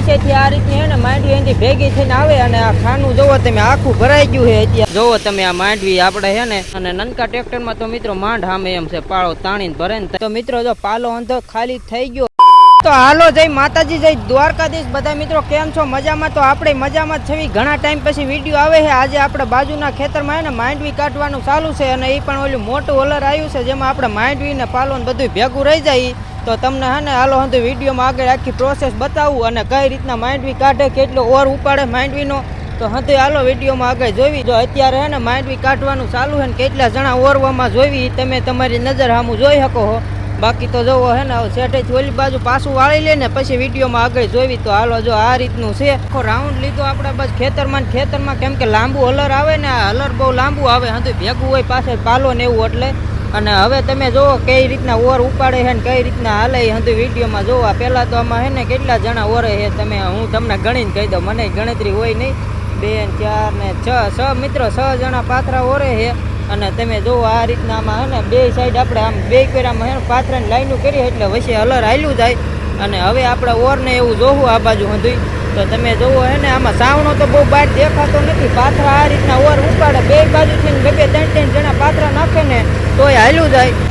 નીચેથી આ રીતની હે ને માંડવી એની ભેગી થઈને આવે અને આ ખાનું જોવો તમે, આખું ભરાઈ ગયું છે અત્યારે. જોવો તમે આ માંડવી આપણે હે ને, અને નનકા ટ્રેક્ટરમાં તો મિત્રો માંડ હામે એમ છે, પાળો તાણીને ભરે ને તો મિત્રો જો પાલો અંધો ખાલી થઈ ગયો. તો હાલો જય માતાજી, જય દ્વારકાધીશ. બધા મિત્રો કેમ છો? મજામાં? તો આપણે મજામાં છવી ઘણા ટાઈમ પછી વીડિયો આવે છે. આજે આપણે બાજુના ખેતરમાં હે ને માંડવી કાઢવાનું ચાલુ છે અને એ પણ ઓલું મોટું ઓલર આવ્યું છે, જેમાં આપણે માંડવી ને પાલો બધું ભેગું રહી જાય તો તમને હે ને હાલો હંધુ વિડીયોમાં આગળ આખી પ્રોસેસ બતાવું અને કઈ રીતના માંડવી કાઢે, કેટલો ઓર ઉપાડે માંડવીનો. તો હંધુ હાલો વિડીયોમાં આગળ જોવી. જો અત્યારે હે ને માંડવી કાઢવાનું ચાલુ છે ને કેટલા જણા ઓરવામાં જોવી તમે તમારી નજર સામું જોઈ શકો હો. બાકી તો જોવો હે ને શેઠેથી ઓલી બાજુ પાછું વાળી લે ને, પછી વિડીયોમાં આગળ જોવી. તો હાલો જો આ રીતનું છે. આખો રાઉન્ડ લીધો આપણે બસ ખેતરમાં ખેતરમાં, કેમ કે લાંબુ હલર આવે ને, આ હલર બહુ લાંબુ આવે હંતુ ભેગું હોય પાસે પાલો ને એવું એટલે. અને હવે તમે જોવો કઈ રીતના ઓર ઉપાડે છે ને કઈ રીતના હાલે એ હંધુ વિડીયોમાં જોવા. પહેલાં તો આમાં હે ને કેટલા જણા ઓરે છે તમે, હું તમને ગણીને કહી દઉં. મને ગણતરી હોય નહીં. બે ચાર ને છ છ મિત્રો, છ જણા પાથરા ઓરે છે. અને તમે જોવો આ રીતના આમાં છે ને બે સાઈડ આપણે આમ બે પેરામાં છે ને પાથરાની લાઈનું કરી એટલે વચ્ચે હલર હાલ્યું જાય. અને હવે આપણે ઓરને એવું જોવું આ બાજુ હંધુઈ તો તમે જોવો હે ને આમાં સાવણો તો બહુ બહાર દેખાતો નથી. પાથરા આ રીતના ઓર ઉપાડે. બે બાજુથી બે બે, ત્રણ ત્રણ જણા પાથરા નાખે ને તોય હાલ્યું જાય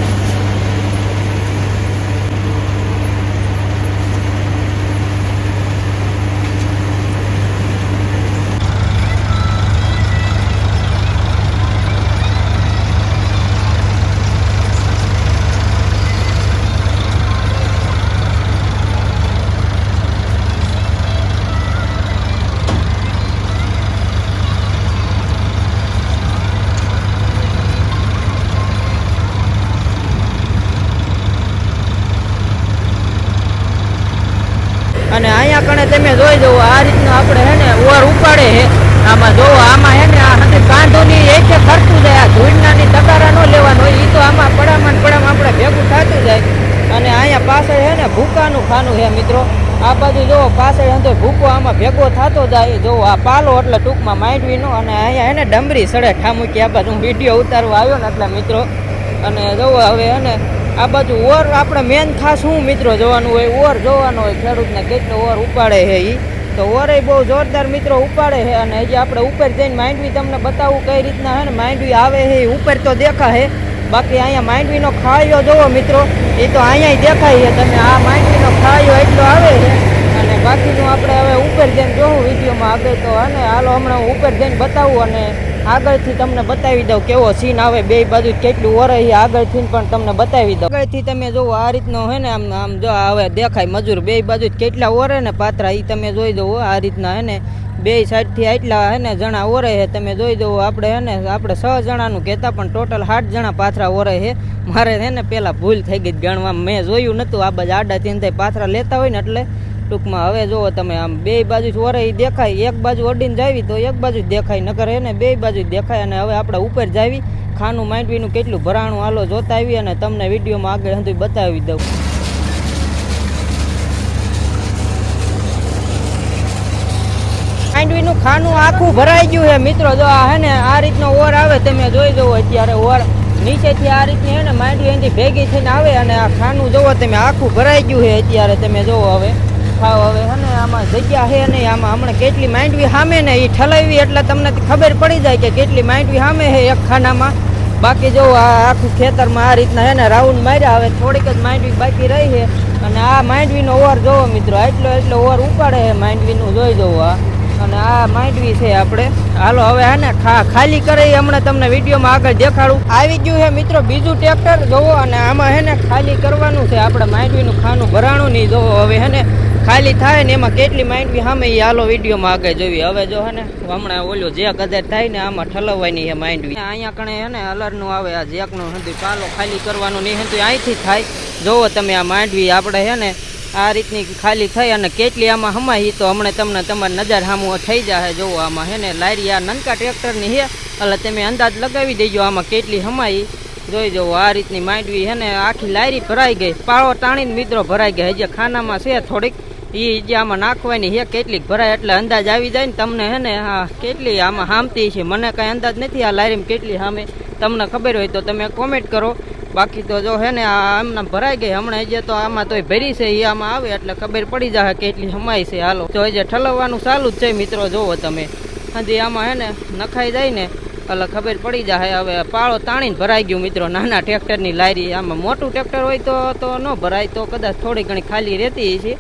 અને અહીંયા કણે તમે જોઈ જવો આ રીતનું આપણે હે ને ઓર ઉપાડે છે આમાં જોવો આમાં હે ને આ હંધે કાંધોની એક ખરતું જાય, આ ધૂળનાની તકારા ન લેવાનું હોય એ તો આમાં પડામાં પડામાં આપણે ભેગું થતું જાય. અને અહીંયા પાછળ હે ને ભૂકાનું ખાનું છે મિત્રો. આ બાજુ જોવો પાછળ હંધો ભૂકો આમાં ભેગો થતો જાય. જોવો આ પાલો એટલે ટૂંકમાં માંડવીનો અને અહીંયા એને ડમરી સડે ઠામુકી. આ બાજુ હું વીડિયો ઉતારવા આવ્યો ને એટલે મિત્રો. અને જોવો હવે હે આ બાજુ ઓર આપણે મેન ખાસ શું મિત્રો જોવાનું હોય, ઓર જોવાનું હોય, ખેડૂતને કેટલો ઓર ઉપાડે છે એ તો ઓરે બહુ જોરદાર મિત્રો ઉપાડે છે અને હજી આપણે ઉપર જઈને માંડવી તમને બતાવું કઈ રીતના છે ને માંડવી આવે છે ઉપર તો દેખાય બાકી અહીંયા માંડવીનો ખાયો જોવો મિત્રો એ તો અહીંયા દેખાય છે. તમે આ માંડવીનો ખાયો એટલો આવે છે. અને બાકીનું આપણે હવે ઉપર જઈને જોવું વિડીયોમાં આગળ તો અને હાલો હમણાં હું ઉપર જઈને બતાવું અને આગળથી તમને બતાવી દઉં કેવો સીન આવે બે બાજુ કેટલું ઓરઈ આગળથી પણ તમને બતાવી દઉં. આગળથી તમે જોવો, આ રીતનો હોય ને આમ આમ જો હવે દેખાય મજૂર, બે બાજુ કેટલા ઓરે ને પાત્રા એ તમે જોઈ દો આ રીતના હે ને બે સાઈડથી આટલા હે ને જણા ઓરે છે. તમે જોઈ દો આપણે હે ને, આપણે છ જણાનું કહેતા પણ ટોટલ આઠ જણા પાથરા ઓરે છે. મારે હે ને પહેલાં ભૂલ થઈ ગઈ ગણવા મેં જોયું નહોતું આ બધા આડા ચિંતા પાથરા લેતા હોય ને એટલે ટૂંકમાં હવે જો તમે આમ બે બાજુ ઈ દેખાય, એક બાજુ અડીને જાવી તો એક બાજુ દેખાય, નકર એને બે બાજુ દેખાય અને હવે આપણે ઉપર જાવી, ખાનું માંડવીનું કેટલું ભરાણું હાલો જોતા આવી અને તમને વિડીયોમાં આગળ સુધી બતાવી દઉં. માંડવીનું ખાનું આખું ભરાઈ ગયું છે. મિત્રો, જો આ હે ને, આ રીતનો ઓર આવે તમે જોઈ જવો અત્યારે ઓર નીચેથી આ રીતની હે ને માંડવી એની ભેગી થઈને આવે અને આ ખાનું જોવો તમે, આખું ભરાઈ ગયું છે અત્યારે તમે જોવો હવે. ખાવ હવે હે આમાં જગ્યા છે નહીં, આમાં હમણાં કેટલી માંડવી સામે ને એ ઠલાવી, એટલે તમને ખબર પડી જાય કે કેટલી માંડવી સામે છે એક ખાનામાં. બાકી જો આ આખું ખેતરમાં આ રીતના હે ને રાઉન્ડ માર્યા, હવે થોડીક જ માંડવી બાકી રહી છે અને આ માંડવીનો ઓવર જોવો મિત્રો એટલો એટલો ઓવર ઉપાડે છે માંડવીનું, જોઈ જવું આ. અને આ માંડવી છે આપણે. હાલો, હવે હે ને ખાલી કરે હમણાં તમને વિડીયોમાં આગળ દેખાડું. આવી ગયું છે મિત્રો, બીજું ટ્રેક્ટર, જોવો. અને આમાં હે ને ખાલી કરવાનું છે, આપણે માંડવીનું ખાનું ભરાણું નહીં, જોવો. હવે હે ને ખાલી થાય ને એમાં કેટલી માંડવી સામે એ હાલો વિડીયોમાં આગળ જોવી હવે જો હે ને, હમણાં ઓલું જે કદાચ થાય ને આમાં ઠલવવાની છે માંડવી અહીંયા કણે હે ને અલરનું આવે, આ જેકનું હતું પાલો ખાલી કરવાનું નહીં હતું અહીંથી થાય. જોવો તમે આ માંડવી આપણે હે ને, આ રીતની ખાલી થઈ અને કેટલી આમાં હમાય તો હમણાં તમને તમારી નજર સામું થઈ જાય જોવો આમાં હે ને લારી આ નનકા ટ્રેક્ટરની છે એટલે તમે અંદાજ લગાવી દેજો આમાં કેટલી હમાઈ જોઈ જવું, આ રીતની માંડવી હે ને, આખી લારી ભરાઈ ગઈ. પાળો તાણીને મિત્રો ભરાઈ ગઈ હજી ખાનામાં છે થોડીક. એ જે આમાં નાખવાની હે કેટલીક ભરાય એટલે અંદાજ આવી જાય ને તમને હે ને, હા, કેટલી આમાં હામતી છે, મને કાંઈ અંદાજ નથી આ લારીમ કેટલી સામે તમને ખબર હોય તો તમે કોમેન્ટ કરો. બાકી તો જો હે ને, આ આમના ભરાઈ ગઈ, હમણાં જે તો આમાં તોય ભરી છે એ આમાં આવે એટલે ખબર પડી જાય કેટલી હમાય છે હાલો. તો જે ઠલવવાનું ચાલુ જ છે મિત્રો, જોવો તમે. હજી આમાં હે ને, નખાઈ જાય ને, એટલે ખબર પડી જાય. હવે પાળો તાણીને ભરાઈ ગયું મિત્રો, નાના ટ્રેક્ટરની લારી. આમાં મોટું ટ્રેક્ટર હોય તો તો ન ભરાય, તો કદાચ થોડી ઘણી ખાલી રહેતી છે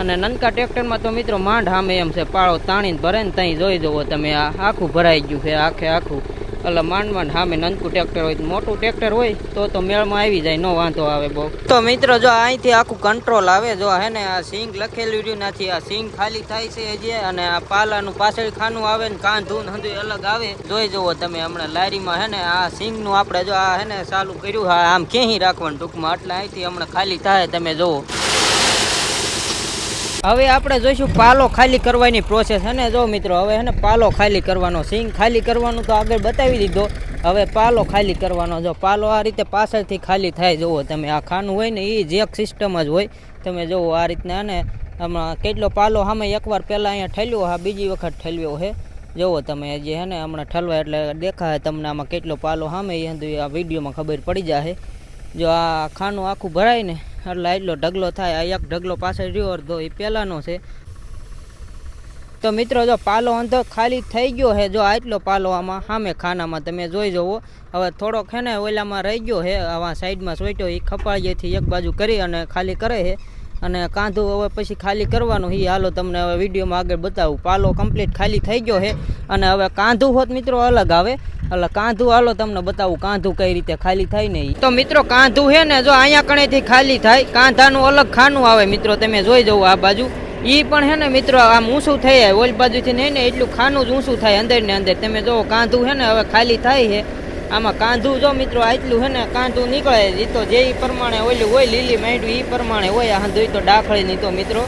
અને નનકા ટ્રેક્ટરમાં તો મિત્રો માંડ સામે એમ છે. પાળો તાણીને ભરે ને ત્યાં જોઈ જવો તમે. આ આખું ભરાઈ ગયું છે, આખે આખું. એટલે માંડ માંડ સામે નનકું ટ્રેક્ટર હોય. મોટું ટ્રેક્ટર હોય તો તો મેળમાં આવી જાય, નો વાંધો આવે બહુ. તો મિત્રો જો અહીંથી આખું કંટ્રોલ આવે, જો હે ને, આ સિંગ લખેલું રહ્યું નથી. આ સિંગ ખાલી થાય છે હજી, અને આ પાલાનું પાછળ ખાનું આવે ને કાન ધૂન હંધું અલગ આવે. જોઈ જુઓ તમે હમણાં લારીમાં હે ને, આ સિંગનું આપણે જો આ હે ને ચાલુ કર્યું હા આમ ક્યાંય રાખવાનું ટૂંકમાં. એટલે અહીંથી હમણાં ખાલી થાય, તમે જુઓ. હવે આપણે જોઈશું પાલો ખાલી કરવાની પ્રોસેસ અને જો મિત્રો, હવે હે ને પાલો ખાલી કરવાનો, સિંગ ખાલી કરવાનું તો આગળ બતાવી દીધો. હવે પાલો ખાલી કરવાનો, જો પાલો આ રીતે પાછળથી ખાલી થાય, જુઓ તમે, આ ખાનું હોય ને એ જેક સિસ્ટમ જ હોય. તમે જુઓ આ રીતના ને, હમણાં કેટલો પાલો સામે એકવાર પહેલાં અહીંયા ઠેલ્યો, હા, બીજી વખત ઠેલ્યો છે જુઓ તમે જે હે ને, હમણાં ઠલવા એટલે દેખાય તમને આમાં કેટલો પાલો સામે એ આ વિડીયોમાં ખબર પડી જાય જો આ ખાનું આખું ભરાય ને એટલે એટલો ઢગલો થાય, આ એક ઢગલો પાછળ રહ્યો, અડધો એ પહેલાંનો છે. તો મિત્રો, જો પાલો અંધો ખાલી થઈ ગયો છે જો આટલો પાલો આમાં સામે ખાનામાં તમે જોઈ જુઓ હવે થોડોક છે ને, ઓલામાં રહી ગયો છે આવા સાઈડમાં સોટ્યો એ ખપાળીએથી એક બાજુ કરી અને ખાલી કરે છે અને કાંધું હવે પછી ખાલી કરવાનું એ હાલો, તમને હવે વિડીયોમાં આગળ બતાવું. પાલો કમ્પ્લીટ ખાલી થઈ ગયો છે અને હવે કાંધું હોત મિત્રો અલગ આવે. એટલે કાંધું હાલો તમને બતાવું, કાંધું કઈ રીતે ખાલી થાય ને. તો મિત્રો, કાંધું છે ને, જો અહીંયા કણેથી ખાલી થાય, કાંધાનું અલગ ખાનું આવે મિત્રો, તમે જોઈ જવું આ બાજુ. એ પણ છે ને મિત્રો, આમ ઊંચું થઈ જાય ઓલ બાજુથી નહીં ને, એટલું ખાનું જ ઊંચું થાય અંદર ને અંદર. તમે જો, કાંધું છે ને, હવે ખાલી થાય છે. આમાં કાંધું જો મિત્રો, આટલું છે ને, કાંધું નીકળે. એ તો જે પ્રમાણે ઓલું હોય, લીલી માંડવી એ પ્રમાણે હોય આ હંધુઈ તો ડાખળી નહીં તો મિત્રો.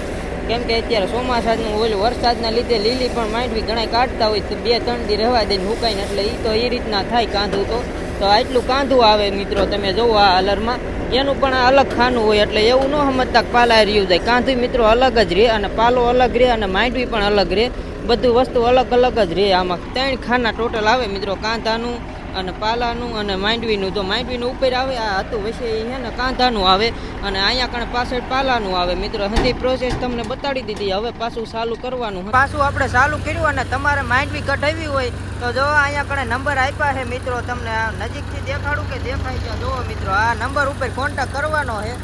કેમ કે અત્યારે ચોમાસાનું ઓલું વરસાદના લીધે લીલી પણ માંડવી ઘણા કાઢતા હોય તો બે ત્રણ દી રહેવા દઈને હુકાઈને એટલે એ તો એ રીતના થાય કાંધું તો. તો આટલું કાંધું આવે મિત્રો, તમે જોવો આ અલરમાં. એનું પણ અલગ ખાનું હોય એટલે એવું ન સમજતા પાલા રહ્યું જાય. કાંધું મિત્રો અલગ જ રહે અને પાલો અલગ રહે અને માંડવી પણ અલગ રહે બધું વસ્તુ અલગ અલગ જ રહે આમાં. ત્રણ ખાના ટોટલ આવે મિત્રો કાંધાનું. અને પાલાનું અને માંડવીનું. તો માંડવીનું ઉપર આવે, આ હતું વિશે છે ને કાંધાનું આવે અને અહીંયા કણે પાછળ પાલાનું આવે. મિત્રો, હજી પ્રોસેસ તમને બતાડી દીધી. હવે પાછું ચાલુ કરવાનું પાછું આપણે ચાલુ કર્યું અને તમારે માંડવી કઢાવી હોય તો જો અહીંયા કણે નંબર આપ્યા છે મિત્રો. તમને આ નજીકથી દેખાડું કે દેખાય છે? જુઓ મિત્રો, આ નંબર ઉપર કોન્ટેક કરવાનો છે.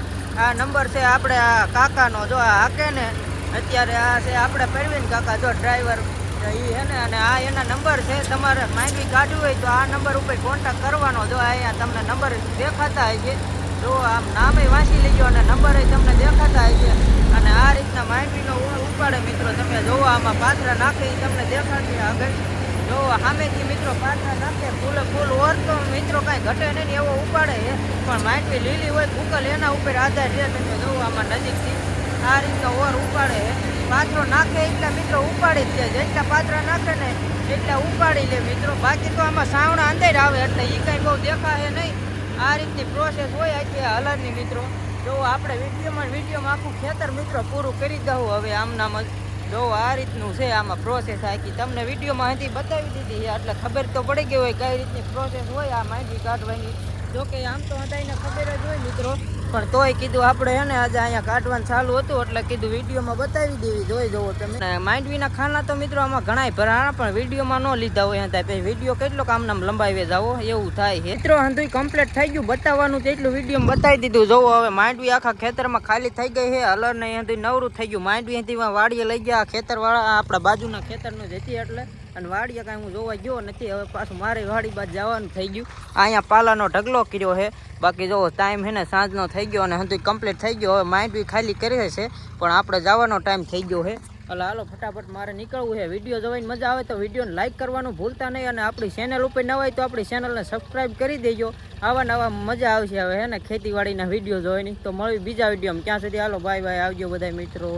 આ નંબર છે આપણે આ કાકાનો. જો આ હાકે ને અત્યારે આ છે આપણે પરવીન કાકા. જો ડ્રાઈવર એ હે ને, અને આ એના નંબર છે. તમારે માંડવી કાઢવી હોય તો આ નંબર ઉપર કોન્ટેક્ટ કરવાનો. જો અહીંયા તમને નંબર દેખાતા હોય છે જો આમ નામે વાંચી લેજો અને નંબર તમને દેખાતા હોય છે. અને આ રીતના ઉ- ઉપાડે મિત્રો તમે જોવો આમાં પાત્ર નાખે તમને દેખાડશે આગળ. જો સામેથી મિત્રો પાત્ર નાખે, ફૂલે ફૂલ ઓર તો મિત્રો કાંઈ ઘટે નહીં, એવો ઉપાડે છે. પણ માંડવી લીલી હોય, ફૂકલ એના ઉપર આધાર રહે તમે જોવો આમાં નજીકથી આ રીતનો ઓર ઉપાડે છે. પાથરો નાખે એટલા મિત્રો ઉપાડી જ જાય. જેટલા પાત્ર નાખે ને એટલા ઉપાડી લે મિત્રો. બાકી તો આમાં સાવણા અંદર આવે એટલે એ કાંઈ બહુ દેખાય નહીં. આ રીતની પ્રોસેસ હોય આ હલરની મિત્રો. જો આપણે વિડીયોમાં વિડીયોમાં આખું ખેતર મિત્રો પૂરું કરી દઉં હવે આમનામ જ. જો આ રીતનું છે આમાં પ્રોસેસ આખી. તમને વિડીયોમાં હજી બતાવી દીધી છે. એટલે ખબર તો પડી ગઈ હોય કઈ રીતની પ્રોસેસ હોય, આ માહિતી કાઢવાની. જો કે આમ તો બધાને ખબર જ હોય મિત્રો. પણ તોય કીધું આપણે હે ને આજે અહીંયા કાઢવાનું ચાલુ હતું, એટલે કીધું વિડીયોમાં બતાવી દેવી, જોઈ જવો તમે. માંડવીના ખાના તો મિત્રો આમાં ઘણાય ભરાણા, પણ વિડીયોમાં ન લીધા હોય હતા પછી વીડિયો કેટલો કામનામ લંબાવી જાવો એવું થાય છે. મિત્રો હંધુય કમ્પ્લીટ થઈ ગયું, બતાવવાનું છે, એટલું વિડીયોમાં બતાવી દીધું. જોવો હવે, માંડવી આખા ખેતરમાં ખાલી થઈ ગઈ છે, હલર ને હંધુય નવરું થઈ ગયું. માંડવી અહીંથી વાડીએ લઈ ગયા ખેતરવાળા આપણા બાજુના ખેતરનું જ એટલે. અને વાડીએ કાંઈ હું જોવા ગયો નથી. હવે પાછું મારે વાડી બાદ જવાનું થઈ ગયું. અહીંયા પાલાનો ઢગલો કર્યો છે. બાકી જો ટાઈમ છે ને સાંજનો થઈ ગયો અને હંધુય કમ્પ્લીટ થઈ ગયો. હવે માઇન્ડ બી ખાલી કરી છે પણ આપણે જવાનો ટાઈમ થઈ ગયો છે. એટલે હાલો ફટાફટ મારે નીકળવું છે. વીડિયો જોવાની મજા આવે તો વિડીયોને લાઇક કરવાનું ભૂલતા નહીં અને આપણી ચેનલ ઉપર ન હોય તો આપણી ચેનલને સબસ્ક્રાઈબ કરી દેજો. આવા નવા મજા આવશે હવે, હે ને? ખેતીવાડીના વીડિયો જોઈને. તો મળવી બીજા વિડીયોમાં. ક્યાં સુધી હાલો બાય બાય આવજો બધા મિત્રો.